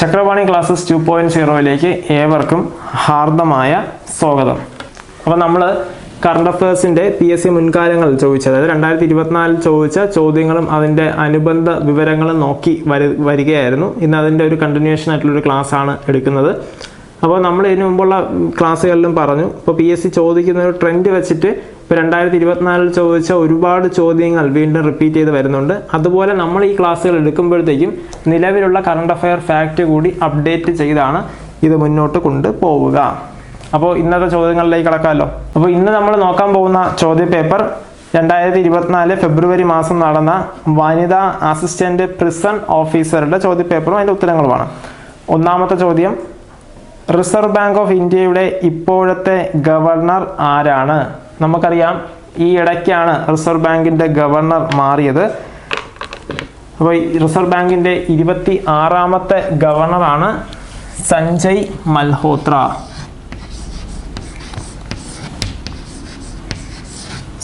Chakravani classes two point സീറോയിലേക്ക് ഏവർക്കും ഹാർദമായ സ്വാഗതം. അപ്പോൾ നമ്മൾ കറണ്ട് അഫയേഴ്സിന്റെ പി എസ് സി മുൻകാലങ്ങൾ ചോദിച്ചത് അതായത് രണ്ടായിരത്തി ഇരുപത്തിനാലിൽ ചോദിച്ച ചോദ്യങ്ങളും അതിന്റെ അനുബന്ധ വിവരങ്ങളും നോക്കി വരു വരികയായിരുന്നു. ഇന്ന് അതിന്റെ ഒരു കണ്ടിന്യൂഷൻ ആയിട്ടുള്ളൊരു ആണ് എടുക്കുന്നത്. അപ്പോൾ നമ്മൾ ഇതിനു മുമ്പുള്ള ക്ലാസ്സുകളിലും പറഞ്ഞു ഇപ്പോൾ പി എസ് സി ചോദിക്കുന്ന ഒരു ട്രെൻഡ് വെച്ചിട്ട് ഇപ്പോൾ രണ്ടായിരത്തി ഇരുപത്തിനാലിൽ ചോദിച്ച ഒരുപാട് ചോദ്യങ്ങൾ വീണ്ടും റിപ്പീറ്റ് ചെയ്ത് വരുന്നുണ്ട്. അതുപോലെ നമ്മൾ ഈ ക്ലാസ്സുകൾ എടുക്കുമ്പോഴത്തേക്കും നിലവിലുള്ള കറണ്ട് അഫയർ ഫാക്റ്റ് കൂടി അപ്ഡേറ്റ് ചെയ്താണ് ഇത് മുന്നോട്ട് കൊണ്ടുപോവുക അപ്പോൾ ഇന്നത്തെ ചോദ്യങ്ങളിലേക്ക് കിടക്കാമല്ലോ. അപ്പോൾ ഇന്ന് നമ്മൾ നോക്കാൻ പോകുന്ന ചോദ്യ പേപ്പർ രണ്ടായിരത്തി ഇരുപത്തിനാല് ഫെബ്രുവരി മാസം നടന്ന വനിതാ അസിസ്റ്റന്റ് പ്രിസൺ ഓഫീസറുടെ ചോദ്യ പേപ്പറും അതിന്റെ ഉത്തരങ്ങളുമാണ്. ഒന്നാമത്തെ ചോദ്യം റിസർവ് ബാങ്ക് ഓഫ് ഇന്ത്യയുടെ ഇപ്പോഴത്തെ ഗവർണർ ആരാണ്? നമുക്കറിയാം ഈ ഇടയ്ക്കാണ് റിസർവ് ബാങ്കിന്റെ ഗവർണർ മാറിയത്. അപ്പോൾ റിസർവ് ബാങ്കിന്റെ ഇരുപത്തി ആറാമത്തെ ഗവർണറാണ് സഞ്ജയ് മൽഹോത്ര.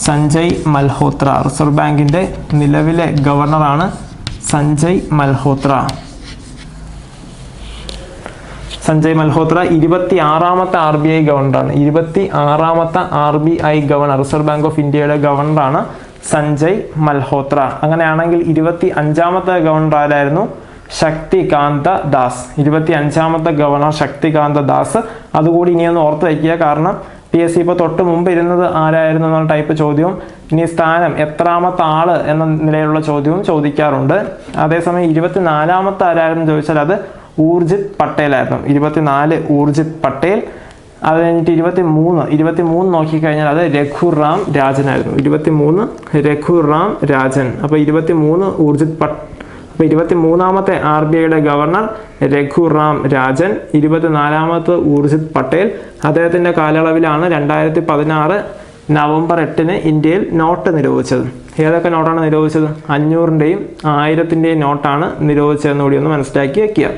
സഞ്ജയ് മൽഹോത്ര റിസർവ് ബാങ്കിന്റെ നിലവിലെ ഗവർണറാണ് സഞ്ജയ് മൽഹോത്ര. സഞ്ജയ് മൽഹോത്ര ഇരുപത്തി ആറാമത്തെ ആർ ബി ഐ ഗവർണറാണ്. ഇരുപത്തി ആറാമത്തെ R B I governor reserve bank of ഇന്ത്യയുടെ ഗവർണറാണ് സഞ്ജയ് മൽഹോത്ര. അങ്ങനെയാണെങ്കിൽ ഇരുപത്തി അഞ്ചാമത്തെ ഗവർണർ ആരായിരുന്നു? ശക്തികാന്ത ദാസ്. ഇരുപത്തി അഞ്ചാമത്തെ ഗവർണർ ശക്തികാന്ത ദാസ്. അതുകൂടി ഇനിയൊന്ന് ഓർത്ത് വയ്ക്കുക. കാരണം പി എസ് സി ഇപ്പോൾ തൊട്ട് മുമ്പ് ഇരുന്നത് ആരായിരുന്നു എന്നുള്ള ടൈപ്പ് ചോദ്യവും ഇനി സ്ഥാനം എത്രാമത്തെ ആൾ എന്ന നിലയിലുള്ള ചോദ്യവും ചോദിക്കാറുണ്ട്. അതേസമയം ഇരുപത്തിനാലാമത്തെ ആരായിരുന്നു ചോദിച്ചാൽ അത് ഊർജിത് പട്ടേലായിരുന്നു. ഇരുപത്തിനാല് ഊർജിത് പട്ടേൽ അത് കഴിഞ്ഞിട്ട് ഇരുപത്തി മൂന്ന് ഇരുപത്തി മൂന്ന് നോക്കിക്കഴിഞ്ഞാൽ അത് രഘുറാം രാജനായിരുന്നു. ഇരുപത്തി മൂന്ന് രഘുറാം രാജൻ. അപ്പോൾ ഇരുപത്തി മൂന്ന് ഊർജിത് പട്ട് അപ്പോൾ ഇരുപത്തി മൂന്നാമത്തെ ആർ ബി ഐയുടെ ഗവർണർ രഘുറാം രാജൻ ഇരുപത്തിനാലാമത്തെ ഊർജിത് പട്ടേൽ. അദ്ദേഹത്തിന്റെ കാലയളവിലാണ് രണ്ടായിരത്തി പതിനാറ് നവംബർ എട്ടിന് ഇന്ത്യയിൽ നോട്ട് നിരോധിച്ചത്. ഏതൊക്കെ നോട്ടാണ് നിരോധിച്ചത്? അഞ്ഞൂറിന്റെയും ആയിരത്തിന്റെയും നോട്ടാണ് നിരോധിച്ചതെന്ന് കൂടി ഒന്ന് മനസ്സിലാക്കി വയ്ക്കുക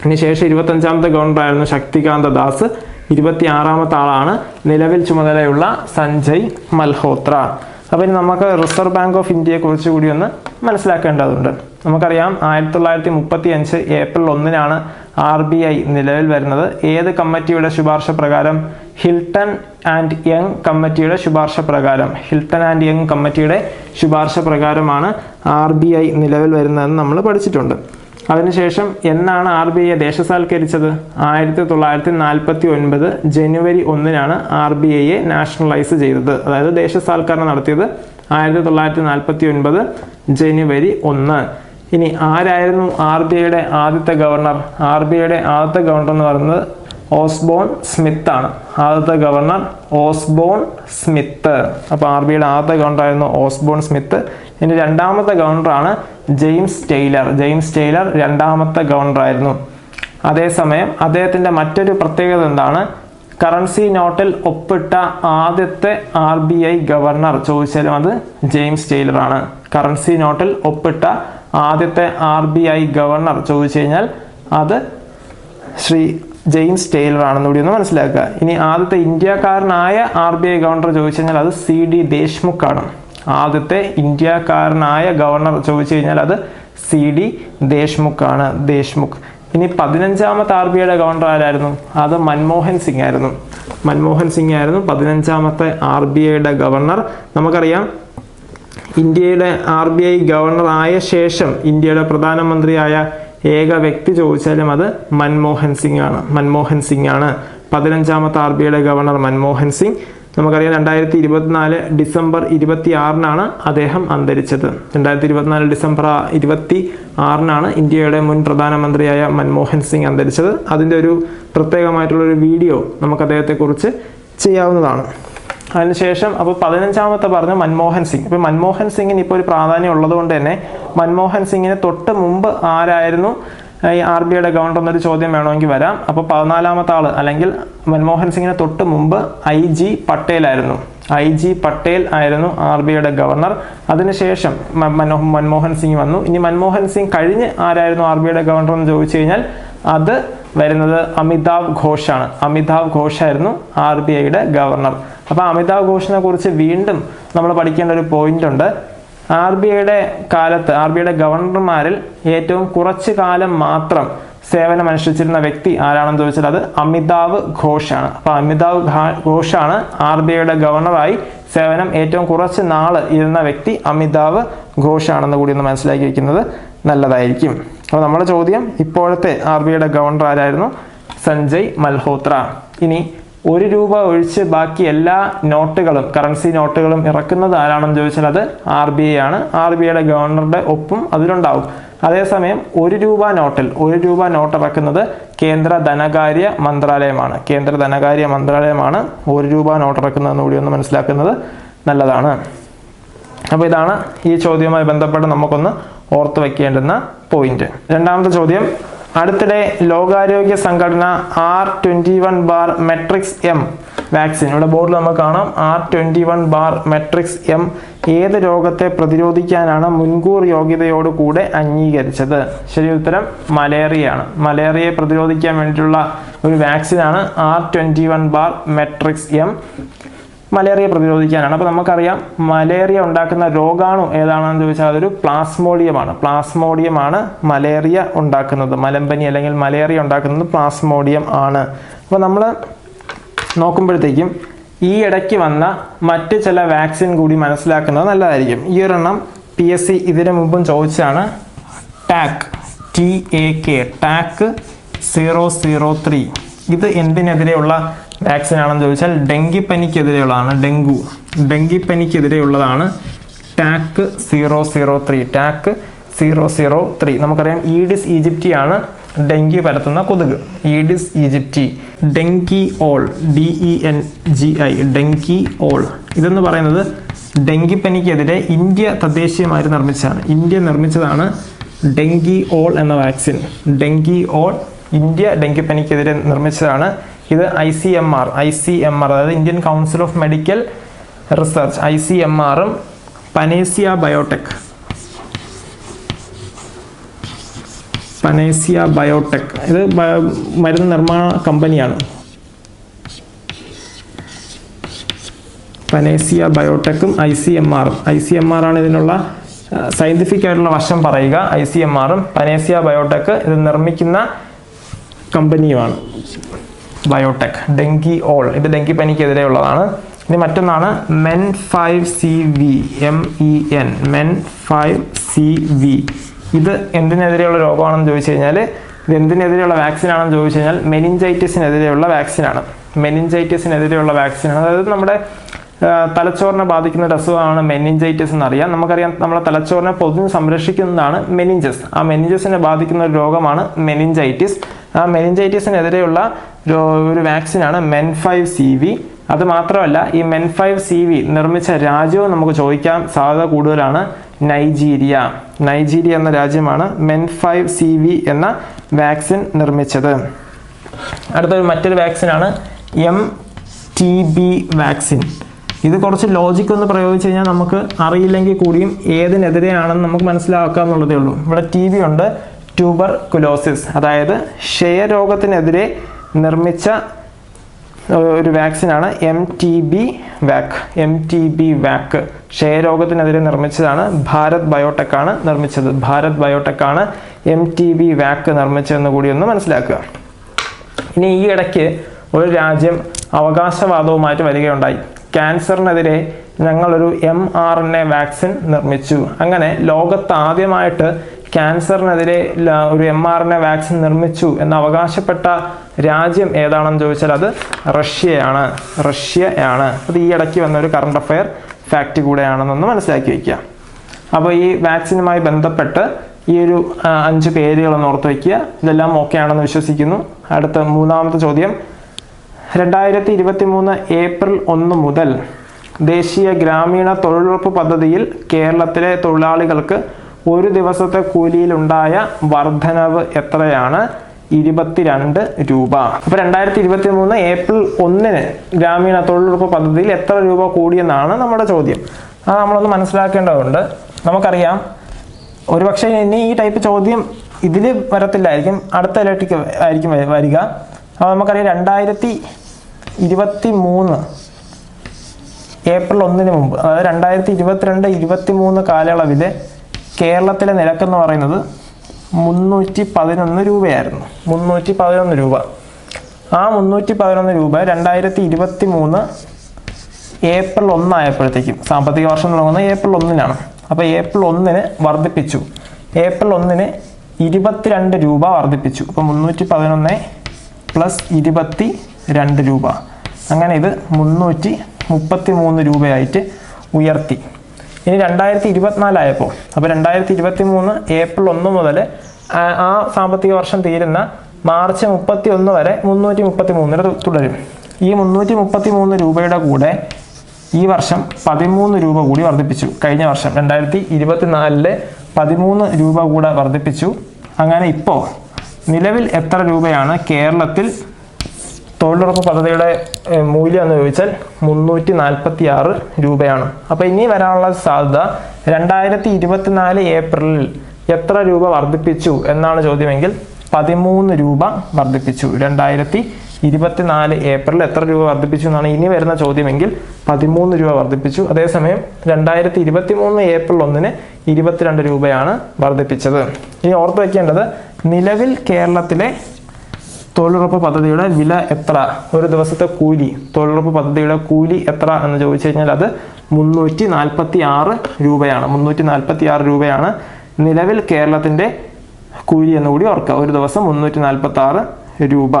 അതിനുശേഷം ഇരുപത്തഞ്ചാമത്തെ ഗവർണറായിരുന്നു ശക്തികാന്ത ദാസ്. ഇരുപത്തി ആറാമത്തെ ആളാണ് നിലവിൽ ചുമതലയുള്ള സഞ്ജയ് മൽഹോത്ര. അപ്പോൾ ഇനി നമുക്ക് റിസർവ് ബാങ്ക് ഓഫ് ഇന്ത്യയെ കുറിച്ച് കൂടി ഒന്ന് മനസ്സിലാക്കേണ്ടതുണ്ട്. നമുക്കറിയാം ആയിരത്തി തൊള്ളായിരത്തി മുപ്പത്തി അഞ്ച് ഏപ്രിൽ ഒന്നിനാണ് ആർ ബി ഐ നിലവിൽ വരുന്നത്. ഏത് കമ്മിറ്റിയുടെ ശുപാർശ പ്രകാരം? ഹിൽട്ടൺ ആൻഡ് യങ് കമ്മിറ്റിയുടെ ശുപാർശ പ്രകാരം. ഹിൽട്ടൺ ആൻഡ് യങ് കമ്മിറ്റിയുടെ ശുപാർശ പ്രകാരമാണ് ആർ ബി ഐ നിലവിൽ വരുന്നതെന്ന് നമ്മൾ പഠിച്ചിട്ടുണ്ട്. അതിനുശേഷം എന്നാണ് ആർ ബി ഐ ദേശസാൽക്കരിച്ചത്? ആയിരത്തി തൊള്ളായിരത്തി നാൽപ്പത്തി ഒൻപത് ജനുവരി ഒന്നിനാണ് ആർ ബി ഐയെ നാഷണലൈസ് ചെയ്തത്. അതായത് ദേശസാൽക്കരണം നടത്തിയത് ആയിരത്തി തൊള്ളായിരത്തി നാൽപ്പത്തി ഒൻപത് ജനുവരി ഒന്ന്. ഇനി ആരായിരുന്നു ആർ ബി ഐയുടെ ആദ്യത്തെ ഗവർണർ? ആർ ബി ഐയുടെ ആദ്യത്തെ ഗവർണർ എന്ന് പറയുന്നത് ഓസ്ബോൺ സ്മിത്ത് ആണ്. ആദ്യത്തെ ഗവർണർ ഓസ്ബോൺ സ്മിത്ത്. അപ്പോൾ ആർ ബി ഐയുടെ ആദ്യത്തെ ഗവർണർ ആയിരുന്നു ഓസ്ബോൺ സ്മിത്ത്. ഇനി രണ്ടാമത്തെ ഗവർണറാണ് ജെയിംസ് ടെയ്ലർ. ജെയിംസ് ടെയ്ലർ രണ്ടാമത്തെ ഗവർണറായിരുന്നു അതേസമയം അദ്ദേഹത്തിന്റെ മറ്റൊരു പ്രത്യേകത എന്താണ്? കറൻസി നോട്ടിൽ ഒപ്പിട്ട ആദ്യത്തെ ആർ ബി ഐ ഗവർണർ ചോദിച്ചാലും അത് ജെയിംസ് ആണ്. കറൻസി നോട്ടിൽ ഒപ്പിട്ട ആദ്യത്തെ ആർ ബി ഐ ഗവർണർ ചോദിച്ചു കഴിഞ്ഞാൽ അത് ശ്രീ ജെയിംസ് ടെയ്ലർ ആണെന്ന് കൂടി ഒന്ന് മനസ്സിലാക്കുക. ഇനി ആദ്യത്തെ ഇന്ത്യക്കാരനായ ആർ ബി ഐ ഗവർണർ ചോദിച്ചു കഴിഞ്ഞാൽ അത് സി ഡി ദേശ്മുഖ് ആണ്. ആദ്യത്തെ ഇന്ത്യക്കാരനായ ഗവർണർ ചോദിച്ചു കഴിഞ്ഞാൽ അത് സി ഡി ദേശ്മുഖ് ആണ്. ദേശ്മുഖ്. ഇനി പതിനഞ്ചാമത്തെ ആർ ബി ഐയുടെ ഗവർണർ ആരായിരുന്നു? അത് മൻമോഹൻ സിംഗ് ആയിരുന്നു. മൻമോഹൻ സിംഗ് ആയിരുന്നു പതിനഞ്ചാമത്തെ ആർ ബി ഐയുടെ ഗവർണർ. നമുക്കറിയാം ഇന്ത്യയുടെ ആർ ബി ഐ ഗവർണർ ആയ ശേഷം ഇന്ത്യയുടെ പ്രധാനമന്ത്രിയായ ഏക വ്യക്തി ചോദിച്ചാലും അത് മൻമോഹൻ സിംഗ് ആണ്. മൻമോഹൻ സിംഗ് ആണ്. പതിനഞ്ചാമത്തെ ആർ ബി ഐയുടെ ഗവർണർ മൻമോഹൻ സിംഗ്. നമുക്കറിയാം രണ്ടായിരത്തി ഇരുപത്തിനാല് ഡിസംബർ ഇരുപത്തി ആറിനാണ് അദ്ദേഹം അന്തരിച്ചത്. രണ്ടായിരത്തി ഇരുപത്തിനാല് ഡിസംബർ ഇരുപത്തി ആറിനാണ് ഇന്ത്യയുടെ മുൻ പ്രധാനമന്ത്രിയായ മൻമോഹൻ സിംഗ് അന്തരിച്ചത്. അതിന്റെ ഒരു പ്രത്യേകമായിട്ടുള്ള ഒരു വീഡിയോ നമുക്ക് അദ്ദേഹത്തെക്കുറിച്ച് ചെയ്യാവുന്നതാണ്. അതിനുശേഷം അപ്പോൾ പതിനഞ്ചാമത്തെ പറഞ്ഞു മൻമോഹൻ സിംഗ്. ഇപ്പോൾ മൻമോഹൻ സിംഗിന് ഇപ്പോൾ ഒരു പ്രാധാന്യം ഉള്ളതുകൊണ്ട് തന്നെ മൻമോഹൻ സിംഗിന് തൊട്ട് മുമ്പ് ആരായിരുന്നു? ഈ ആർ ബി ഐയുടെ ഗവർണർ എന്നൊരു ചോദ്യം വേണമെങ്കിൽ വരാം. അപ്പോൾ പതിനാലാമത്തെ ആൾ അല്ലെങ്കിൽ മൻമോഹൻ സിംഗിന് തൊട്ട് മുമ്പ് ഐ ജി പട്ടേൽ ആയിരുന്നു ഐ ജി പട്ടേൽ ആയിരുന്നു ആർ ബി ഐയുടെ ഗവർണർ അതിനുശേഷം മൻമോഹൻ സിംഗ് വന്നു. ഇനി മൻമോഹൻ സിംഗ് കഴിഞ്ഞ് ആരായിരുന്നു ആർ ബി ഐയുടെ ഗവർണർ എന്ന് ചോദിച്ചു കഴിഞ്ഞാൽ അത് വരുന്നത് അമിതാവ് ഘോഷാണ്. അമിതാവ് ഘോഷായിരുന്നു ആർ ബി ഐയുടെ ഗവർണർ അപ്പോൾ അമിതാവ് ഘോഷിനെ കുറിച്ച് വീണ്ടും നമ്മൾ പഠിക്കേണ്ട ഒരു പോയിന്റ് ഉണ്ട്. ആർ ബി ഐയുടെ കാലത്ത് ആർ ബി ഐയുടെ ഗവർണർമാരിൽ ഏറ്റവും കുറച്ച് കാലം മാത്രം സേവനം സേവനമനുഷ്ഠിച്ചിരുന്ന വ്യക്തി ആരാണെന്ന് ചോദിച്ചാൽ അത് അമിതാവ് ഘോഷാണ്. അപ്പോൾ അമിതാവ് ഘോഷാണ് ആർ ബി ഐയുടെ ഗവർണറായി സേവനം ഏറ്റവും കുറച്ച് നാൾ ഇരുന്ന വ്യക്തി അമിതാവ് ഘോഷാണെന്ന് കൂടി ഒന്ന് മനസ്സിലാക്കി വെക്കുന്നത് നല്ലതായിരിക്കും. അപ്പോൾ നമ്മുടെ ചോദ്യം ഇപ്പോഴത്തെ ആർ ബി ഐയുടെ ഗവർണർ ആരായിരുന്നു? സഞ്ജയ് മൽഹോത്ര. ഇനി ഒരു രൂപ ഒഴിച്ച് ബാക്കി എല്ലാ നോട്ടുകളും കറൻസി നോട്ടുകളും ഇറക്കുന്നത് ആരാണെന്ന് ചോദിച്ചാൽ അത് ആർ ബി ഐ ആണ്. ആർ ബി ഐയുടെ ഗവർണറുടെ ഒപ്പും അതിലുണ്ടാവും. അതേസമയം ഒരു രൂപ നോട്ടിൽ ഒരു രൂപ നോട്ട് ഇറക്കുന്നത് കേന്ദ്ര ധനകാര്യ മന്ത്രാലയമാണ്. കേന്ദ്ര ധനകാര്യ മന്ത്രാലയമാണ് ഒരു രൂപ നോട്ട് ഇറക്കുന്നതെന്ന് കൂടി ഒന്ന് മനസ്സിലാക്കുന്നത് നല്ലതാണ്. അപ്പോൾ ഇതാണ് ഈ ചോദ്യവുമായി ബന്ധപ്പെട്ട് നമുക്കൊന്ന് ഓർത്ത് വയ്ക്കേണ്ടുന്ന പോയിന്റ് രണ്ടാമത്തെ ചോദ്യം അടുത്തിടെ ലോകാരോഗ്യ സംഘടന R twenty one bar matrix M vaccine ഇവിടെ ബോർഡിൽ നമുക്ക് കാണാം. R twenty one bar matrix M ഏത് രോഗത്തെ പ്രതിരോധിക്കാനാണ് മുൻകൂർ യോഗ്യതയോട് കൂടെ അംഗീകരിച്ചത്? ശരി ഉത്തരം മലേറിയയാണ്. മലേറിയയെ പ്രതിരോധിക്കാൻ വേണ്ടിയിട്ടുള്ള ഒരു വാക്സിനാണ് R twenty one bar matrix M malaria പ്രതിരോധിക്കാനാണ്. അപ്പോൾ നമുക്കറിയാം മലേറിയ ഉണ്ടാക്കുന്ന രോഗാണു ഏതാണെന്ന് ചോദിച്ചാൽ അതൊരു പ്ലാസ്മോഡിയമാണ്. പ്ലാസ്മോഡിയമാണ് മലേറിയ ഉണ്ടാക്കുന്നത്. മലമ്പനി അല്ലെങ്കിൽ മലേറിയ ഉണ്ടാക്കുന്നത് പ്ലാസ്മോഡിയം ആണ്. അപ്പോൾ നമ്മൾ നോക്കുമ്പോഴത്തേക്കും ഈ ഇടയ്ക്ക് വന്ന മറ്റ് ചില വാക്സിൻ കൂടി മനസ്സിലാക്കുന്നത് നല്ലതായിരിക്കും. ഈ ഒരെണ്ണം പി എസ് സി ഇതിനു മുമ്പും ചോദിച്ചാണ് TAK T A K TAK zero zero three. ഇത് എന്തിനെതിരെയുള്ള വാക്സിൻ ആണെന്ന് ചോദിച്ചാൽ ഡെങ്കിപ്പനിക്കെതിരെയുള്ളതാണ് dengue. ഡെങ്കിപ്പനിക്കെതിരെയുള്ളതാണ് TAK zero zero three TAK zero zero three. നമുക്കറിയാം ഈഡിസ് ഈജിപ്റ്റി ആണ് ഡെങ്കി പരത്തുന്ന കൊതുക്. Aedes aegypti DengiAll D E N G I DengiAll. ഇതെന്ന് പറയുന്നത് ഡെങ്കിപ്പനിക്കെതിരെ ഇന്ത്യ തദ്ദേശീയമായി നിർമ്മിച്ചതാണ്. ഇന്ത്യ നിർമ്മിച്ചതാണ് ഡെങ്കി ഓൾ എന്ന വാക്സിൻ. ഡെങ്കി ഓൾ ഇന്ത്യ ഡെങ്കിപ്പനിക്കെതിരെ നിർമ്മിച്ചതാണ് ഇത് I C M R I C M R അതായത് Indian council of medical research I C M ആറും പനേസിയ ബയോടെക് പനേസിയ ബയോടെക് ഇത് മരുന്ന് നിർമ്മാണ കമ്പനിയാണ്. പനേസിയ ബയോടെക്കും ഐ സി എം ആറും ഐ സി എം ആർ ആണ് ഇതിനുള്ള സയന്റിഫിക് ആയിട്ടുള്ള വശം പറയുക. ഐ സി എം ആറും പനേസിയ ബയോടെക് ഇത് നിർമ്മിക്കുന്ന കമ്പനിയുമാണ്. ബയോടെക് ഡെങ്കി ഓൾ ഇത് ഡെങ്കി പനിക്കെതിരെയുള്ളതാണ്. ഇനി മറ്റൊന്നാണ് Men five C V M E N Men five C V ഇത് എന്തിനെതിരെയുള്ള രോഗമാണെന്ന് ചോദിച്ചു കഴിഞ്ഞാൽ ഇത് എന്തിനെതിരെയുള്ള വാക്സിൻ ആണെന്ന് ചോദിച്ചു കഴിഞ്ഞാൽ മെനിഞ്ചൈറ്റിസിനെതിരെയുള്ള വാക്സിനാണ്. മെനിഞ്ചൈറ്റിസിനെതിരെയുള്ള വാക്സിനാണ്. അതായത് നമ്മുടെ തലച്ചോറിനെ ബാധിക്കുന്ന ഒരു അസുഖമാണ് മെനിഞ്ചൈറ്റിസ് എന്നറിയാം. നമുക്കറിയാം നമ്മുടെ തലച്ചോറിനെ പൊതുവെ സംരക്ഷിക്കുന്നതാണ് മെനിഞ്ചസ്. ആ മെനിഞ്ചസിനെ ബാധിക്കുന്ന ഒരു രോഗമാണ് മെനിഞ്ചൈറ്റിസ്. ആ മെനിഞ്ചൈറ്റിസിനെതിരെയുള്ള ഒരു- വാക്സിനാണ് മെൻ ഫൈവ് സി വി. അത് മാത്രമല്ല ഈ മെൻ ഫൈവ് സി വി നിർമ്മിച്ച രാജ്യവും നമുക്ക് ചോദിക്കാൻ സാധ്യത കൂടുതലാണ്. നൈജീരിയ. നൈജീരിയ എന്ന രാജ്യമാണ് മെൻ ഫൈവ് സി വി എന്ന വാക്സിൻ നിർമ്മിച്ചത്. അടുത്തൊരു മറ്റൊരു വാക്സിനാണ് എം ടി ബി വാക്സിൻ ഇത് കുറച്ച് ലോജിക് ഒന്ന് പ്രയോഗിച്ച് കഴിഞ്ഞാൽ നമുക്ക് അറിയില്ലെങ്കിൽ കൂടിയും ഏതിനെതിരെയാണെന്ന് നമുക്ക് മനസ്സിലാക്കാന്നുള്ളതേ ഉള്ളൂ. ഇവിടെ ടി ബി ഉണ്ട്. ട്യൂബർ കുലോസിസ് അതായത് ക്ഷയരോഗത്തിനെതിരെ നിർമ്മിച്ച ഒരു വാക്സിനാണ് M T B vac. M T B vac ക്ഷയരോഗത്തിനെതിരെ നിർമ്മിച്ചതാണ്. ഭാരത് ബയോടെക് ആണ് നിർമ്മിച്ചത്. ഭാരത് ബയോടെക് ആണ് എം ടി ബി വാക്ക് നിർമ്മിച്ചതെന്ന് കൂടി ഒന്ന് മനസ്സിലാക്കുക. ഇനി ഈ ഇടയ്ക്ക് ഒരു രാജ്യം അവകാശവാദവുമായിട്ട് വരികയുണ്ടായി. ക്യാൻസറിനെതിരെ ഞങ്ങളൊരു M R N A vaccine നിർമ്മിച്ചു. അങ്ങനെ ലോകത്ത് ആദ്യമായിട്ട് ക്യാൻസറിനെതിരെ ഒരു M R N A vaccine നിർമ്മിച്ചു എന്ന് അവകാശപ്പെട്ട രാജ്യം ഏതാണെന്ന് ചോദിച്ചാൽ അത് റഷ്യയാണ്. റഷ്യയാണ്. അത് ഈ ഇടയ്ക്ക് വന്ന ഒരു കറണ്ട് അഫയർ ഫാക്റ്റ് കൂടെയാണെന്നൊന്ന് മനസ്സിലാക്കി വയ്ക്കുക അപ്പോൾ ഈ വാക്സിനുമായി ബന്ധപ്പെട്ട് ഈ ഒരു അഞ്ച് പേരുകളൊന്ന് ഓർത്ത് വയ്ക്കുക ഇതെല്ലാം ഓക്കെ ആണെന്ന് വിശ്വസിക്കുന്നു. അടുത്ത മൂന്നാമത്തെ ചോദ്യം. രണ്ടായിരത്തി ഇരുപത്തി മൂന്ന് ഏപ്രിൽ ഒന്ന് മുതൽ ദേശീയ ഗ്രാമീണ തൊഴിലുറപ്പ് പദ്ധതിയിൽ കേരളത്തിലെ തൊഴിലാളികൾക്ക് ഒരു ദിവസത്തെ കൂലിയിലുണ്ടായ വർധനവ് എത്രയാണ്? ഇരുപത്തിരണ്ട് രൂപ. അപ്പൊ രണ്ടായിരത്തി ഇരുപത്തി മൂന്ന് ഏപ്രിൽ ഒന്നിന് ഗ്രാമീണ തൊഴിലുറപ്പ് പദ്ധതിയിൽ എത്ര രൂപ കൂടിയെന്നാണ് നമ്മുടെ ചോദ്യം. അത് നമ്മളൊന്ന് മനസ്സിലാക്കേണ്ടതുണ്ട്. നമുക്കറിയാം ഒരുപക്ഷെ ഇനി ഈ ടൈപ്പ് ചോദ്യം ഇതിൽ വരത്തില്ലായിരിക്കും അടുത്ത ഇലക്ട്രിക് ആയിരിക്കും വരിക. അപ്പോൾ നമുക്കറിയാം രണ്ടായിരത്തി ഇരുപത്തി മൂന്ന് ഏപ്രിൽ ഒന്നിന് മുമ്പ് അതായത് രണ്ടായിരത്തി ഇരുപത്തിരണ്ട് ഇരുപത്തി മൂന്ന് കാലയളവിൽ കേരളത്തിലെ നിരക്കെന്ന് പറയുന്നത് മുന്നൂറ്റി പതിനൊന്ന് രൂപയായിരുന്നു. മുന്നൂറ്റി പതിനൊന്ന് രൂപ. ആ മുന്നൂറ്റി പതിനൊന്ന് രൂപ രണ്ടായിരത്തി ഇരുപത്തി മൂന്ന് ഏപ്രിൽ ഒന്നായപ്പോഴത്തേക്കും സാമ്പത്തിക വർഷം തുടങ്ങുന്നത് ഏപ്രിൽ ഒന്നിനാണ്. അപ്പോൾ ഏപ്രിൽ ഒന്നിന് വർദ്ധിപ്പിച്ചു. ഏപ്രിൽ ഒന്നിന് ഇരുപത്തിരണ്ട് രൂപ വർദ്ധിപ്പിച്ചു. അപ്പോൾ മുന്നൂറ്റി പതിനൊന്ന് പ്ലസ് ഇരുപത്തി രണ്ട് രൂപ. അങ്ങനെ ഇത് മുന്നൂറ്റി മുപ്പത്തി മൂന്ന് രൂപയായിട്ട് ഉയർത്തി. ഇനി രണ്ടായിരത്തി ഇരുപത്തിനാലായപ്പോൾ അപ്പോൾ രണ്ടായിരത്തി ഇരുപത്തി മൂന്ന് ഏപ്രിൽ ഒന്ന് മുതൽ ആ സാമ്പത്തിക വർഷം തീരുന്ന മാർച്ച് മുപ്പത്തി ഒന്ന് വരെ മുന്നൂറ്റി മുപ്പത്തി മൂന്നിന് തുടരും. ഈ മുന്നൂറ്റി മുപ്പത്തി മൂന്ന് രൂപയുടെ കൂടെ ഈ വർഷം പതിമൂന്ന് രൂപ കൂടി വർദ്ധിപ്പിച്ചു. കഴിഞ്ഞ വർഷം രണ്ടായിരത്തി ഇരുപത്തിനാലിൽ പതിമൂന്ന് രൂപ കൂടെ വർദ്ധിപ്പിച്ചു. അങ്ങനെ ഇപ്പോൾ നിലവിൽ എത്ര രൂപയാണ് കേരളത്തിൽ തൊഴിലുറപ്പ് പദ്ധതിയുടെ മൂല്യം എന്ന് ചോദിച്ചാൽ മുന്നൂറ്റി നാൽപ്പത്തി ആറ് രൂപയാണ്. അപ്പോൾ ഇനി വരാനുള്ള സാധ്യത രണ്ടായിരത്തി ഇരുപത്തിനാല് ഏപ്രിലിൽ എത്ര രൂപ വർദ്ധിപ്പിച്ചു എന്നാണ് ചോദ്യമെങ്കിൽ പതിമൂന്ന് രൂപ വർദ്ധിപ്പിച്ചു. രണ്ടായിരത്തി ഇരുപത്തിനാല് ഏപ്രിൽ എത്ര രൂപ വർദ്ധിപ്പിച്ചു എന്നാണ് ഇനി വരുന്ന ചോദ്യമെങ്കിൽ പതിമൂന്ന് രൂപ വർദ്ധിപ്പിച്ചു. അതേസമയം രണ്ടായിരത്തി ഇരുപത്തി മൂന്ന് ഏപ്രിൽ ഒന്നിന് ഇരുപത്തിരണ്ട് രൂപയാണ് വർദ്ധിപ്പിച്ചത്. ഇനി ഓർത്ത് വയ്ക്കേണ്ടത് നിലവിൽ കേരളത്തിലെ തൊഴിലുറപ്പ് പദ്ധതിയുടെ വില എത്ര? ഒരു ദിവസത്തെ കൂലി. തൊഴിലുറപ്പ് പദ്ധതിയുടെ കൂലി എത്ര എന്ന് ചോദിച്ചു കഴിഞ്ഞാൽ അത് മുന്നൂറ്റി നാൽപ്പത്തി ആറ് രൂപയാണ്. മുന്നൂറ്റി നാൽപ്പത്തി ആറ് രൂപയാണ് നിലവിൽ കേരളത്തിന്റെ കൂലി എന്ന് കൂടി ഓർക്കുക. ഒരു ദിവസം മുന്നൂറ്റി നാൽപ്പത്തി ആറ് രൂപ.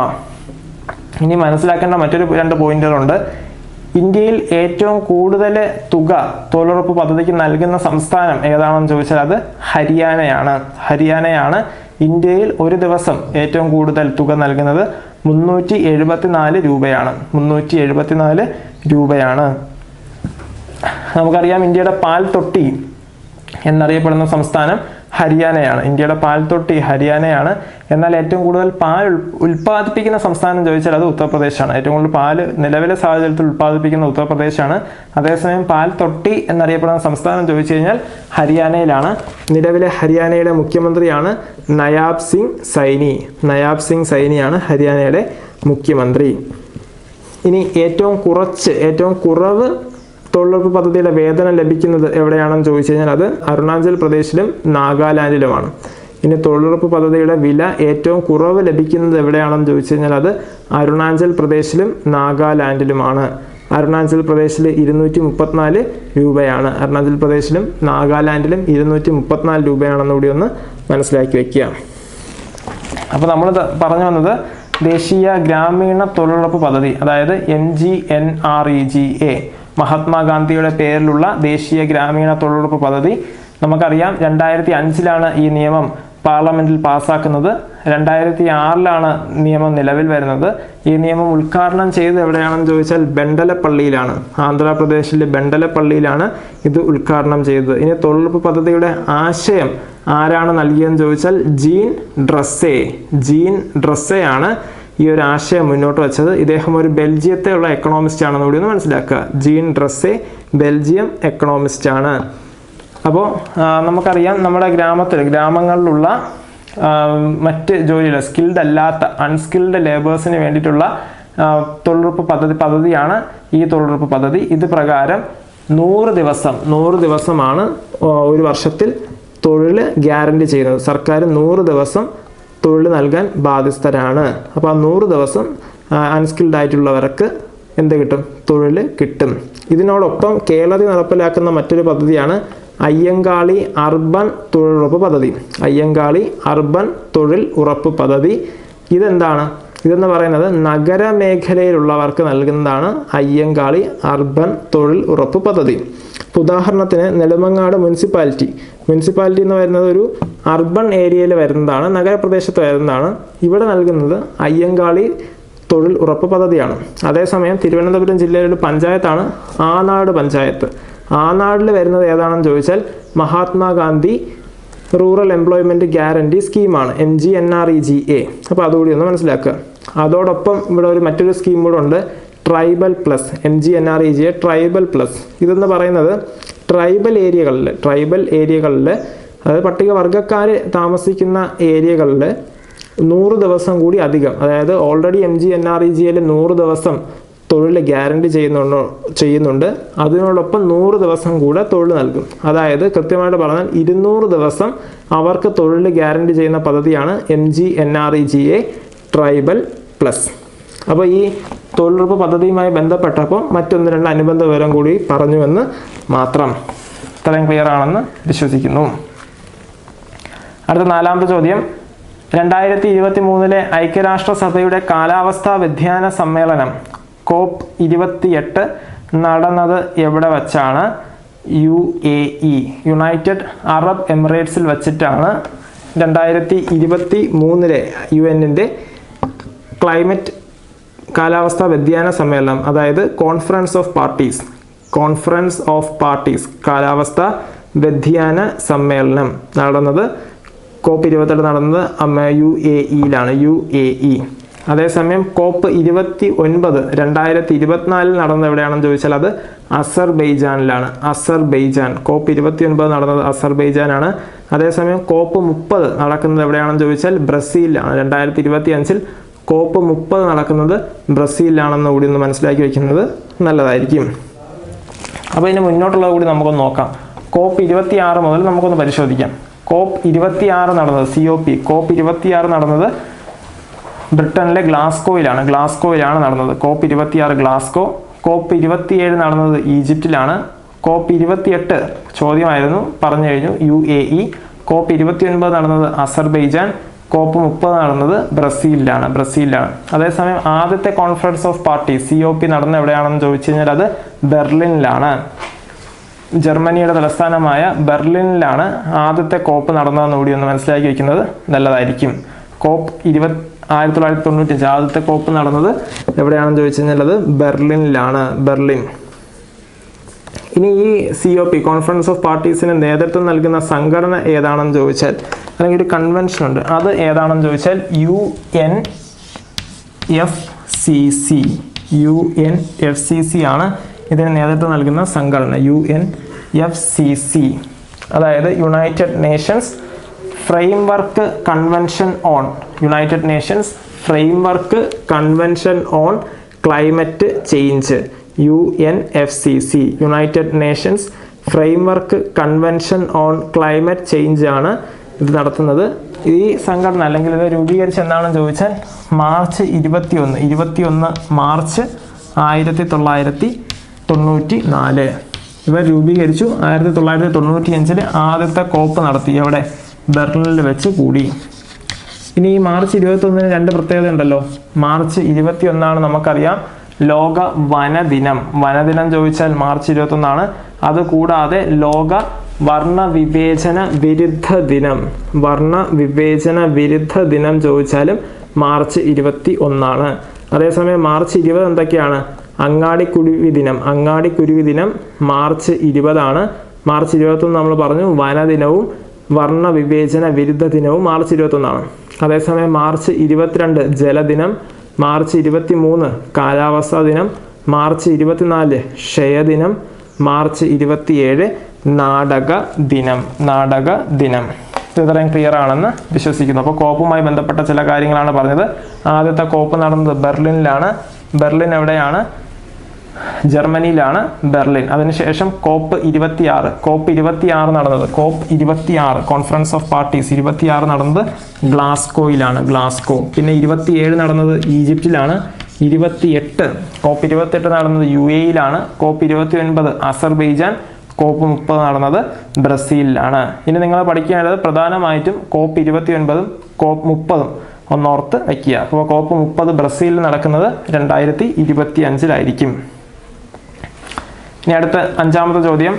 ഇനി മനസ്സിലാക്കേണ്ട മറ്റൊരു രണ്ട് പോയിന്റുകളുണ്ട്. ഇന്ത്യയിൽ ഏറ്റവും കൂടുതൽ തുക തൊഴിലുറപ്പ് പദ്ധതിക്ക് നൽകുന്ന സംസ്ഥാനം ഏതാണെന്ന് ചോദിച്ചാൽ അത് ഹരിയാനയാണ്. ഹരിയാനയാണ് ഇന്ത്യയിൽ ഒരു ദിവസം ഏറ്റവും കൂടുതൽ തുക നൽകുന്നത് മുന്നൂറ്റി എഴുപത്തിനാല് രൂപയാണ്. മുന്നൂറ്റി എഴുപത്തിനാല് രൂപയാണ്. നമുക്കറിയാം ഇന്ത്യയുടെ പാൽ തൊട്ടി എന്നറിയപ്പെടുന്ന സംസ്ഥാനം ഹരിയാനയാണ്. ഇന്ത്യയുടെ പാൽ തൊട്ടി ഹരിയാനയാണ്. എന്നാൽ ഏറ്റവും കൂടുതൽ പാൽ ഉൽ- ഉൽപ്പാദിപ്പിക്കുന്ന സംസ്ഥാനം ചോദിച്ചാൽ അത് ഉത്തർപ്രദേശാണ്. ഏറ്റവും കൂടുതൽ പാൽ നിലവിലെ സാഹചര്യത്തിൽ ഉൽപ്പാദിപ്പിക്കുന്ന ഉത്തർപ്രദേശാണ്. അതേസമയം പാൽ തൊട്ടി എന്നറിയപ്പെടുന്ന സംസ്ഥാനം ചോദിച്ചു കഴിഞ്ഞാൽ ഹരിയാനയിലാണ്. നിലവിലെ ഹരിയാനയുടെ മുഖ്യമന്ത്രിയാണ് നയാബ് സിംഗ് സൈനി. നയാബ് സിംഗ് സൈനിയാണ് ഹരിയാനയുടെ മുഖ്യമന്ത്രി. ഇനി ഏറ്റവും കുറച്ച് ഏറ്റവും കുറവ് തൊഴിലുറപ്പ് പദ്ധതിയുടെ വേതനം ലഭിക്കുന്നത് എവിടെയാണെന്ന് ചോദിച്ചു കഴിഞ്ഞാൽ അത് അരുണാചൽ പ്രദേശിലും നാഗാലാൻഡിലുമാണ്. ഇനി തൊഴിലുറപ്പ് പദ്ധതിയുടെ വില ഏറ്റവും കുറവ് ലഭിക്കുന്നത് എവിടെയാണെന്ന് ചോദിച്ചു കഴിഞ്ഞാൽ അത് അരുണാചൽ പ്രദേശിലും നാഗാലാൻഡിലുമാണ്. അരുണാചൽ പ്രദേശിൽ ഇരുന്നൂറ്റി മുപ്പത്തിനാല് രൂപയാണ്. അരുണാചൽ പ്രദേശിലും നാഗാലാൻഡിലും ഇരുന്നൂറ്റി മുപ്പത്തിനാല് രൂപയാണെന്ന് കൂടി ഒന്ന് മനസ്സിലാക്കി വെക്കുക. അപ്പോൾ നമ്മൾ പറഞ്ഞു വന്നത് ദേശീയ ഗ്രാമീണ തൊഴിലുറപ്പ് പദ്ധതി അതായത് M G N R E G A. മഹാത്മാഗാന്ധിയുടെ പേരിലുള്ള ദേശീയ ഗ്രാമീണ തൊഴിലുറപ്പ് പദ്ധതി നമുക്കറിയാം രണ്ടായിരത്തി അഞ്ചിലാണ് ഈ നിയമം പാർലമെന്റിൽ പാസ്സാക്കുന്നത്. രണ്ടായിരത്തി ആറിലാണ് നിയമം നിലവിൽ വരുന്നത്. ഈ നിയമം ഉദ്ഘാടനം ചെയ്തത് എവിടെയാണെന്ന് ചോദിച്ചാൽ ബെണ്ടലപ്പള്ളിയിലാണ്. ആന്ധ്രാപ്രദേശിലെ ബെണ്ടലപ്പള്ളിയിലാണ് ഇത് ഉദ്ഘാടനം ചെയ്തത്. ഇനി തൊഴിലുറപ്പ് പദ്ധതിയുടെ ആശയം ആരാണ് നൽകിയതെന്ന് ചോദിച്ചാൽ ജീൻ ഡ്രസ്സേ. ജീൻ ഡ്രസ്സേ ആണ് ഈ ഒരു ആശയം മുന്നോട്ട് വെച്ചത് ഇദ്ദേഹം ഒരു ബെൽജിയത്തെ ഉള്ള എക്കണോമിസ്റ്റ് ആണെന്ന് കൂടി ഒന്ന് മനസ്സിലാക്കുക. ജീൻ ഡ്രസ്സെ ബെൽജിയം എക്കണോമിസ്റ്റ് ആണ്. അപ്പോൾ നമുക്കറിയാം നമ്മുടെ ഗ്രാമത്തിൽ ഗ്രാമങ്ങളിലുള്ള മറ്റ് ജോലികൾ സ്കിൽഡ് അല്ലാത്ത അൺസ്കിൽഡ് ലേബേഴ്സിന് വേണ്ടിയിട്ടുള്ള തൊഴിലുറപ്പ് പദ്ധതി പദ്ധതിയാണ് ഈ തൊഴിലുറപ്പ് പദ്ധതി. ഇത് പ്രകാരം നൂറ് ദിവസം നൂറ് ദിവസമാണ് ഒരു വർഷത്തിൽ തൊഴിൽ ഗ്യാരണ്ടി ചെയ്യുന്നത്. സർക്കാർ നൂറ് ദിവസം തൊഴിൽ നൽകാൻ ബാധ്യസ്ഥരാണ്. അപ്പോൾ ആ നൂറ് ദിവസം അൺസ്കിൽഡ് ആയിട്ടുള്ളവർക്ക് എന്ത് കിട്ടും? തൊഴിൽ കിട്ടും. ഇതിനോടൊപ്പം കേരളത്തിൽ നടപ്പിലാക്കുന്ന മറ്റൊരു പദ്ധതിയാണ് അയ്യങ്കാളി അർബൻ തൊഴിലുറപ്പ് പദ്ധതി. അയ്യങ്കാളി അർബൻ തൊഴിൽ ഉറപ്പ് പദ്ധതി. ഇതെന്താണ്? ഇതെന്ന് പറയുന്നത് നഗരമേഖലയിലുള്ളവർക്ക് നൽകുന്നതാണ് അയ്യങ്കാളി അർബൻ തൊഴിൽ ഉറപ്പ് പദ്ധതി. ഉദാഹരണത്തിന് നെടുമങ്ങാട് മുനിസിപ്പാലിറ്റി. മുനിസിപ്പാലിറ്റി എന്ന് പറയുന്നത് ഒരു അർബൺ ഏരിയയിൽ വരുന്നതാണ് നഗരപ്രദേശത്ത് വരുന്നതാണ്. ഇവിടെ നൽകുന്നത് അയ്യങ്കാളി തൊഴിൽ ഉറപ്പ് പദ്ധതിയാണ്. അതേസമയം തിരുവനന്തപുരം ജില്ലയിലെ ഒരു പഞ്ചായത്താണ് ആനാട് പഞ്ചായത്ത്. ആനാടിൽ വരുന്നത് ഏതാണെന്ന് ചോദിച്ചാൽ മഹാത്മാഗാന്ധി റൂറൽ എംപ്ലോയ്മെന്റ് ഗ്യാരണ്ടി സ്കീമാണ് M G N R E G A. അപ്പോൾ അതുകൂടി ഒന്ന് മനസ്സിലാക്കുക. അതോടൊപ്പം ഇവിടെ ഒരു മറ്റൊരു സ്കീം കൂടെ ഉണ്ട് tribal plus M G N R E G A tribal plus. ഇതെന്ന് പറയുന്നത് ട്രൈബൽ ഏരിയകളിൽ ട്രൈബൽ ഏരിയകളിൽ അതായത് പട്ടികവർഗക്കാർ താമസിക്കുന്ന ഏരിയകളിൽ നൂറ് ദിവസം കൂടി അധികം. അതായത് already M G N R E ജിയിൽ നൂറ് ദിവസം തൊഴിൽ ഗ്യാരണ്ടി ചെയ്യുന്നുണ്ടോ ചെയ്യുന്നുണ്ട്. അതിനോടൊപ്പം നൂറ് ദിവസം കൂടെ തൊഴിൽ നൽകും. അതായത് കൃത്യമായിട്ട് പറഞ്ഞാൽ ഇരുന്നൂറ് ദിവസം അവർക്ക് തൊഴിൽ ഗ്യാരണ്ടി ചെയ്യുന്ന പദ്ധതിയാണ് M G N R E G A tribal plus അപ്പോൾ ഈ തൊഴിലുറപ്പ് പദ്ധതിയുമായി ബന്ധപ്പെട്ടപ്പോൾ മറ്റൊന്ന് രണ്ട് അനുബന്ധ വിവരം കൂടി പറഞ്ഞുവെന്ന് മാത്രം ഇത്രയും ക്ലിയർ ആണെന്ന് വിശ്വസിക്കുന്നു. അടുത്ത നാലാമത്തെ ചോദ്യം. രണ്ടായിരത്തി ഇരുപത്തി മൂന്നിലെ ഐക്യരാഷ്ട്രസഭയുടെ കാലാവസ്ഥാ വ്യതിയാന സമ്മേളനം കോപ്പ് ഇരുപത്തിയെട്ട് നടന്നത് എവിടെ വച്ചാണ്? U A E united Arab എമിറേറ്റ്സിൽ വച്ചിട്ടാണ്. രണ്ടായിരത്തി ഇരുപത്തി മൂന്നിലെ യു എന്നിന്റെ ക്ലൈമറ്റ് കാലാവസ്ഥാ വ്യതിയാന സമ്മേളനം അതായത് conference of parties conference of parties കാലാവസ്ഥ വ്യതിയാന സമ്മേളനം നടന്നത് കോപ്പ് ഇരുപത്തെട്ട് നടന്നത് യു എ ഇയിലാണ് യു എ ഇ. അതേസമയം കോപ്പ് ഇരുപത്തി ഒൻപത് രണ്ടായിരത്തി ഇരുപത്തിനാലിൽ നടന്നത് എവിടെയാണെന്ന് ചോദിച്ചാൽ അത് അസർബൈജാനിലാണ്. അസർബെയ്ജാൻ കോപ്പ് ഇരുപത്തി ഒൻപത് നടന്നത് അസർബെയ്ജാനാണ് അതേസമയം കോപ്പ് മുപ്പത് നടക്കുന്നത് എവിടെയാണെന്ന് ചോദിച്ചാൽ ബ്രസീലിലാണ്. രണ്ടായിരത്തി ഇരുപത്തി അഞ്ചിൽ കോപ്പ് മുപ്പത് നടക്കുന്നത് ബ്രസീലിലാണെന്ന് കൂടി ഒന്ന് മനസ്സിലാക്കി വെക്കുന്നത് നല്ലതായിരിക്കും. അപ്പോൾ ഇതിന് മുന്നോട്ടുള്ളത് കൂടി നമുക്കൊന്ന് നോക്കാം. കോപ്പ് ഇരുപത്തിയാറ് മുതൽ നമുക്കൊന്ന് പരിശോധിക്കാം. കോപ്പ് ഇരുപത്തിയാറ് നടന്നത് സി ഒ പി കോപ്പ് ഇരുപത്തിയാറ് നടന്നത് ബ്രിട്ടനിലെ ഗ്ലാസ്കോയിലാണ് ഗ്ലാസ്കോയിലാണ് നടന്നത്. കോപ്പ് ഇരുപത്തിയാറ് ഗ്ലാസ്കോ കോപ്പ് ഇരുപത്തിയേഴ് നടന്നത് ഈജിപ്തിലാണ്. കോപ്പ് ഇരുപത്തിയെട്ട് ചോദ്യമായിരുന്നു പറഞ്ഞു കഴിഞ്ഞു യു എ ഇ കോപ്പ് ഇരുപത്തിയൊൻപത് നടന്നത് അസർബൈജാൻ കോപ്പ് മുപ്പത് നടന്നത് ബ്രസീലിലാണ് ബ്രസീലിലാണ്. അതേസമയം ആദ്യത്തെ conference of party C O P നടന്ന എവിടെയാണെന്ന് ചോദിച്ചു കഴിഞ്ഞാൽ അത് ബെർലിനിലാണ്. ജർമ്മനിയുടെ തലസ്ഥാനമായ ബെർലിനിലാണ് ആദ്യത്തെ കോപ്പ് നടന്നതെന്ന് കൂടി ഒന്ന് മനസ്സിലാക്കി വയ്ക്കുന്നത് നല്ലതായിരിക്കും. കോപ്പ് ഇരുപത് ആയിരത്തി തൊള്ളായിരത്തി തൊണ്ണൂറ്റഞ്ച് ആദ്യത്തെ കോപ്പ് നടന്നത് എവിടെയാണെന്ന് ചോദിച്ചു കഴിഞ്ഞാൽ അത് ബെർലിനിലാണ് ബെർലിൻ. ഇനി ഈ C O P conference of പാർട്ടീസിന് നേതൃത്വം നൽകുന്ന സംഘടന ഏതാണെന്ന് ചോദിച്ചാൽ അല്ലെങ്കിൽ ഒരു കൺവെൻഷൻ ഉണ്ട് അത് ഏതാണെന്ന് ചോദിച്ചാൽ U N F C C U N F C C ആണ് ഇതിന് നേതൃത്വം നൽകുന്ന സംഘടന U N F C C അതായത് united nations framework convention on united nations framework convention on climate change U N F C C united nations framework convention on climate change ആണ് ഇത് നടത്തുന്നത്. ഈ സംഘടന അല്ലെങ്കിൽ ഇത് രൂപീകരിച്ച് എന്താണെന്ന് ചോദിച്ചാൽ മാർച്ച് ഇരുപത്തി ഒന്ന് ഇരുപത്തി ഒന്ന് മാർച്ച് ആയിരത്തി തൊള്ളായിരത്തി തൊണ്ണൂറ്റി നാല് ഇവർ രൂപീകരിച്ചു. ആയിരത്തി തൊള്ളായിരത്തി തൊണ്ണൂറ്റി അഞ്ചിൽ ആദ്യത്തെ കോപ്പ് നടത്തി. അവിടെ ബെർലിനിൽ വെച്ച് കൂടി. ഇനി ഈ മാർച്ച് ഇരുപത്തൊന്നിന് രണ്ട് പ്രത്യേകത ഉണ്ടല്ലോ മാർച്ച് ഇരുപത്തി ഒന്നാണ് നമുക്കറിയാം. ലോക വനദിനം. വനദിനം ചോദിച്ചാൽ മാർച്ച് ഇരുപത്തൊന്നാണ്. അതുകൂടാതെ ലോക വർണ വിവേചന വിരുദ്ധ ദിനം. വർണ വിവേചന വിരുദ്ധ ദിനം ചോദിച്ചാലും മാർച്ച് ഇരുപത്തി ഒന്നാണ് അതേസമയം മാർച്ച് ഇരുപത് എന്തൊക്കെയാണ്? അങ്ങാടിക്കുരുവി ദിനം. അങ്ങാടിക്കുരുവി ദിനം മാർച്ച് ഇരുപതാണ്. മാർച്ച് ഇരുപത്തൊന്ന് നമ്മൾ പറഞ്ഞു. വനദിനവും വർണ വിവേചന വിരുദ്ധ ദിനവും മാർച്ച് ഇരുപത്തൊന്നാണ്. അതേസമയം മാർച്ച് ഇരുപത്തിരണ്ട് ജലദിനം. മാർച്ച് ഇരുപത്തി മൂന്ന് കാലാവസ്ഥാ ദിനം മാർച്ച് ഇരുപത്തിനാല് ക്ഷയദിനം മാർച്ച് ഇരുപത്തിയേഴ് നാടക ദിനം നാടക ദിനം. ഇത് ഇത്രയും ക്ലിയർ ആണെന്ന് വിശ്വസിക്കുന്നു. അപ്പോൾ കോപ്പുമായി ബന്ധപ്പെട്ട ചില കാര്യങ്ങളാണ് പറഞ്ഞത്. ആദ്യത്തെ കോപ്പ് നടന്നത് ബെർലിനിലാണ്. ബെർലിൻ എവിടെയാണ്? ജർമ്മനിയിലാണ് ബെർലിൻ. അതിനുശേഷം കോപ്പ് ഇരുപത്തിയാറ്. കോപ്പ് ഇരുപത്തിയാറ് നടന്നത്. കോപ്പ് ഇരുപത്തിയാറ്. കോൺഫറൻസ് ഓഫ് പാർട്ടീസ് ഇരുപത്തിയാറ് നടന്നത് ഗ്ലാസ്കോയിലാണ്. ഗ്ലാസ്കോ. പിന്നെ ഇരുപത്തിയേഴ് നടന്നത് ഈജിപ്തിലാണ്. ഇരുപത്തിയെട്ട്. കോപ്പ് ഇരുപത്തിയെട്ട് നടന്നത് യു എയിലാണ് കോപ്പ് ഇരുപത്തി ഒൻപത് അസർബൈജാൻ. കോപ്പ് മുപ്പത് നടന്നത് ബ്രസീലിലാണ്. ഇനി നിങ്ങൾ പഠിക്കേണ്ടത് പ്രധാനമായിട്ടും കോപ്പ് ഇരുപത്തി ഒൻപതും കോപ്പ് മുപ്പതും ഒന്നോർത്ത് വയ്ക്കുക അപ്പോൾ കോപ്പ് മുപ്പത് ബ്രസീലിൽ നടക്കുന്നത് രണ്ടായിരത്തി ഇരുപത്തി അഞ്ചിലായിരിക്കും ഇനി അടുത്ത അഞ്ചാമത്തെ ചോദ്യം.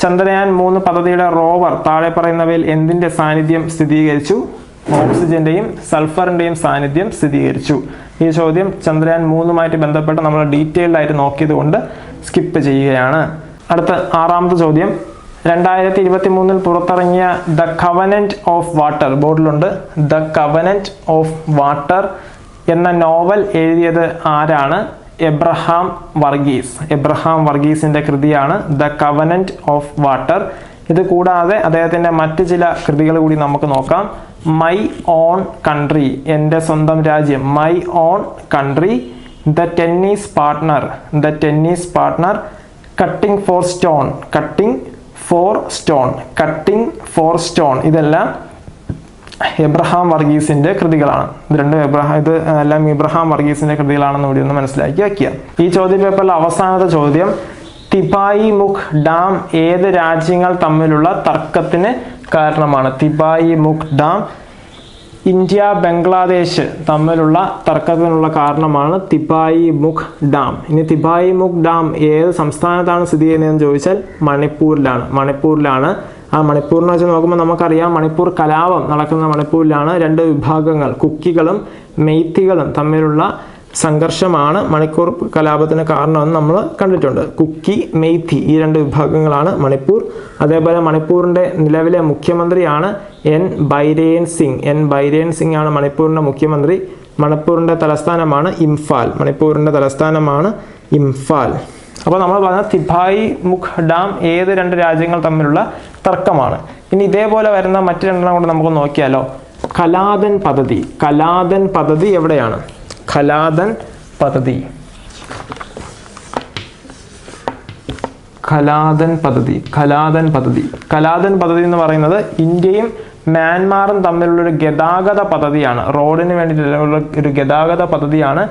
ചന്ദ്രയാൻ മൂന്ന് പദ്ധതിയുടെ റോവർ താഴെ പറയുന്നവയിൽ എന്തിന്റെ സാന്നിധ്യം സ്ഥിരീകരിച്ചു ഓക്സിജന്റെയും സൾഫറിന്റെയും സാന്നിധ്യം സ്ഥിരീകരിച്ചു ഈ ചോദ്യം ചന്ദ്രയാൻ മൂന്നുമായിട്ട് ബന്ധപ്പെട്ട് നമ്മൾ ഡീറ്റെയിൽഡ് ആയിട്ട് നോക്കിയത് കൊണ്ട് സ്കിപ്പ് ചെയ്യുകയാണ്. അടുത്ത ആറാമത്തെ ചോദ്യം. രണ്ടായിരത്തി ഇരുപത്തി മൂന്നിൽ പുറത്തിറങ്ങിയ ദ കവനന്റ് ഓഫ് വാട്ടർ ബോർഡിലുണ്ട്. ദ കവനന്റ് ഓഫ് വാട്ടർ എന്ന നോവൽ എഴുതിയത് ആരാണ്? എബ്രഹാം വർഗീസ്. എബ്രഹാം വർഗീസിന്റെ കൃതിയാണ് ദ കവനന്റ് ഓഫ് വാട്ടർ. ഇത് കൂടാതെ അദ്ദേഹത്തിന്റെ മറ്റ് ചില കൃതികൾ കൂടി നമുക്ക് നോക്കാം. മൈ ഓൺ കൺട്രി എന്റെ സ്വന്തം രാജ്യം. My own country the tennis partner. The tennis partner cutting for stone. Cutting for stone. Cutting for stone. ഇതെല്ലാം എബ്രഹാം വർഗീസിന്റെ കൃതികളാണ്. ഇത് രണ്ടും എബ്രഹാം ഇത് എല്ലാം ഇബ്രഹാം വർഗീസിന്റെ കൃതികളാണെന്ന് കൂടി ഒന്ന് മനസ്സിലാക്കി വെക്കുക ഈ ചോദ്യ പേപ്പറിലെ അവസാനത്തെ ചോദ്യം തിപായി മുഖ് ഡാം ഏത് രാജ്യങ്ങൾ തമ്മിലുള്ള തർക്കത്തിന് കാരണമാണ്? Tipaimukh dam India Bangladesh തമ്മിലുള്ള തർക്കത്തിനുള്ള കാരണമാണ് തിബായി മുഖ് ഡാം. ഇനി തിബായി മുഖ് ഡാം ഏത് സംസ്ഥാനത്താണ് സ്ഥിതി ചെയ്യുന്നതെന്ന് ചോദിച്ചാൽ മണിപ്പൂരിലാണ്. മണിപ്പൂരിലാണ് ആ മണിപ്പൂരിനെ വെച്ച് നോക്കുമ്പോൾ നമുക്കറിയാം മണിപ്പൂർ കലാപം നടക്കുന്ന മണിപ്പൂരിലാണ് രണ്ട് വിഭാഗങ്ങൾ കുക്കികളും മെയ്ത്തികളും തമ്മിലുള്ള സംഘർഷമാണ് മണിപ്പൂർ കലാപത്തിന് കാരണമെന്ന് നമ്മൾ കണ്ടിട്ടുണ്ട്. കുക്കി മെയ്ത്തി ഈ രണ്ട് വിഭാഗങ്ങളാണ് മണിപ്പൂർ. അതേപോലെ മണിപ്പൂരിന്റെ നിലവിലെ മുഖ്യമന്ത്രിയാണ് എൻ ബൈരേൻ സിംഗ്. എൻ ബൈരേൻ സിംഗ് ആണ് മണിപ്പൂരിന്റെ മുഖ്യമന്ത്രി. മണിപ്പൂരിന്റെ തലസ്ഥാനമാണ് ഇംഫാൽ. മണിപ്പൂരിന്റെ തലസ്ഥാനമാണ് ഇംഫാൽ. അപ്പോൾ നമ്മൾ പറഞ്ഞ തിഭായി മുഖ് ഡാം ഏത് രണ്ട് രാജ്യങ്ങൾ തമ്മിലുള്ള തർക്കമാണ്. ഇനി ഇതേപോലെ വരുന്ന മറ്റു രണ്ടെണ്ണം കൂടെ നമുക്ക് നോക്കിയാലോ. കലാദൻ പദ്ധതി. കലാദൻ പദ്ധതി എവിടെയാണ്? കലാദൻ പദ്ധതി. ഖലാദൻ പദ്ധതി. ഖലാദൻ പദ്ധതി. ഖലാദൻ പദ്ധതി എന്ന് പറയുന്നത് ഇന്ത്യയും മ്യാൻമാറും തമ്മിലുള്ള ഒരു ഗതാഗത പദ്ധതിയാണ്. റോഡിന് വേണ്ടിയിട്ടുള്ള ഒരു ഗതാഗത പദ്ധതിയാണ്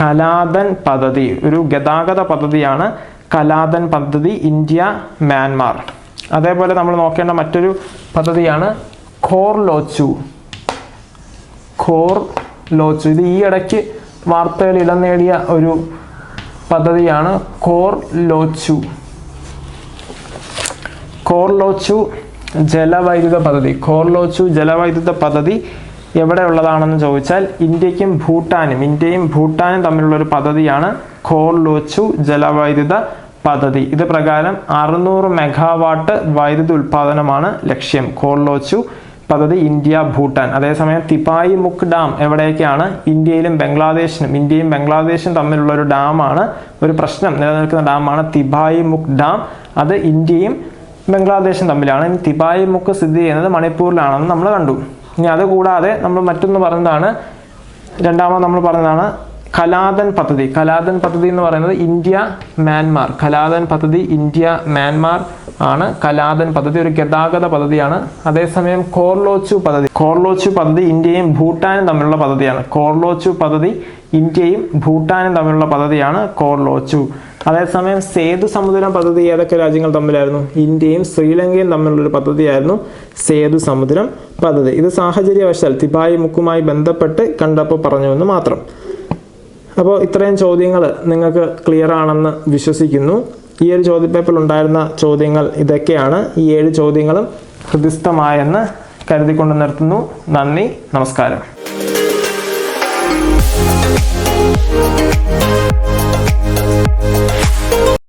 കലാദൻ പദ്ധതി. ഒരു ഗതാഗത പദ്ധതിയാണ് കലാദൻ പദ്ധതി ഇന്ത്യ മ്യാൻമാർ. അതേപോലെ നമ്മൾ നോക്കേണ്ട മറ്റൊരു പദ്ധതിയാണ് ഖോർ ലോച്ചു ഖോർ ലോച്ചു ഇത് ഈ ഇടയ്ക്ക് വാർത്തകൾ ഇടം നേടിയ ഒരു പദ്ധതിയാണ് കോർ ലോച്ചു കോർലോച്ചു ജലവൈദ്യുത പദ്ധതി. കോർലോച്ചു ജലവൈദ്യുത പദ്ധതി എവിടെ ഉള്ളതാണെന്ന് ചോദിച്ചാൽ ഇന്ത്യക്കും ഭൂട്ടാനും ഇന്ത്യയും ഭൂട്ടാനും തമ്മിലുള്ള ഒരു പദ്ധതിയാണ് കോർലോച്ചു ജലവൈദ്യുത പദ്ധതി ഇത് പ്രകാരം അറുന്നൂറ് മെഗാവാട്ട് വൈദ്യുതി ഉൽപാദനമാണ് ലക്ഷ്യം. കോർലോച്ചു പദ്ധതി ഇന്ത്യ ഭൂട്ടാൻ. അതേസമയം തിപായി മുക്ക് ഡാം എവിടെയൊക്കെയാണ്? ഇന്ത്യയിലും ബംഗ്ലാദേശിനും ഇന്ത്യയും ബംഗ്ലാദേശും തമ്മിലുള്ള ഒരു ഡാമാണ് ഒരു പ്രശ്നം. നിലനിൽക്കുന്ന ഡാമാണ് തിബായി മുക്ക് ഡാം. അത് ഇന്ത്യയും ബംഗ്ലാദേശും തമ്മിലാണ്. ഇനി തിബായി മുക്ക് സ്ഥിതി ചെയ്യുന്നത് മണിപ്പൂരിലാണെന്ന് നമ്മൾ കണ്ടു. ഇനി അതുകൂടാതെ നമ്മൾ മറ്റൊന്ന് പറഞ്ഞതാണ്. രണ്ടാമത് നമ്മൾ പറഞ്ഞതാണ് കലാദൻ പദ്ധതി. കലാതൻ പദ്ധതി എന്ന് പറയുന്നത് ഇന്ത്യ മ്യാൻമാർ. കലാതൻ പദ്ധതി ഇന്ത്യ മ്യാൻമാർ ആണ് കലാദൻ പദ്ധതി. ഒരു ഗതാഗത പദ്ധതിയാണ്. അതേസമയം കോർലോച്ചു പദ്ധതി. കോർലോച്ചു പദ്ധതി ഇന്ത്യയും ഭൂട്ടാനും തമ്മിലുള്ള പദ്ധതിയാണ്. കോർലോച്ചു പദ്ധതി ഇന്ത്യയും ഭൂട്ടാനും തമ്മിലുള്ള പദ്ധതിയാണ് കോർലോച്ചു. അതേസമയം സേതു സമുദ്രം പദ്ധതി ഏതൊക്കെ രാജ്യങ്ങൾ തമ്മിലായിരുന്നു? ഇന്ത്യയും ശ്രീലങ്കയും തമ്മിലുള്ള ഒരു പദ്ധതിയായിരുന്നു സേതു സമുദ്രം പദ്ധതി. ഇത് സാഹചര്യവശാൽ തിബായി മുക്കുമായി ബന്ധപ്പെട്ട് കണ്ടപ്പോൾ പറഞ്ഞു എന്ന് മാത്രം. അപ്പോൾ ഇത്രയും ചോദ്യങ്ങൾ നിങ്ങൾക്ക് ക്ലിയർ ആണെന്ന് വിശ്വസിക്കുന്നു. ഈ ഒരു ചോദ്യപേപ്പറിൽ ഉണ്ടായിരുന്ന ചോദ്യങ്ങൾ ഇതൊക്കെയാണ്. ഈ ഏഴ് ചോദ്യങ്ങളും ഹൃദിസ്ഥമായെന്ന് കരുതിക്കൊണ്ട് നിർത്തുന്നു. നന്ദി നമസ്കാരം.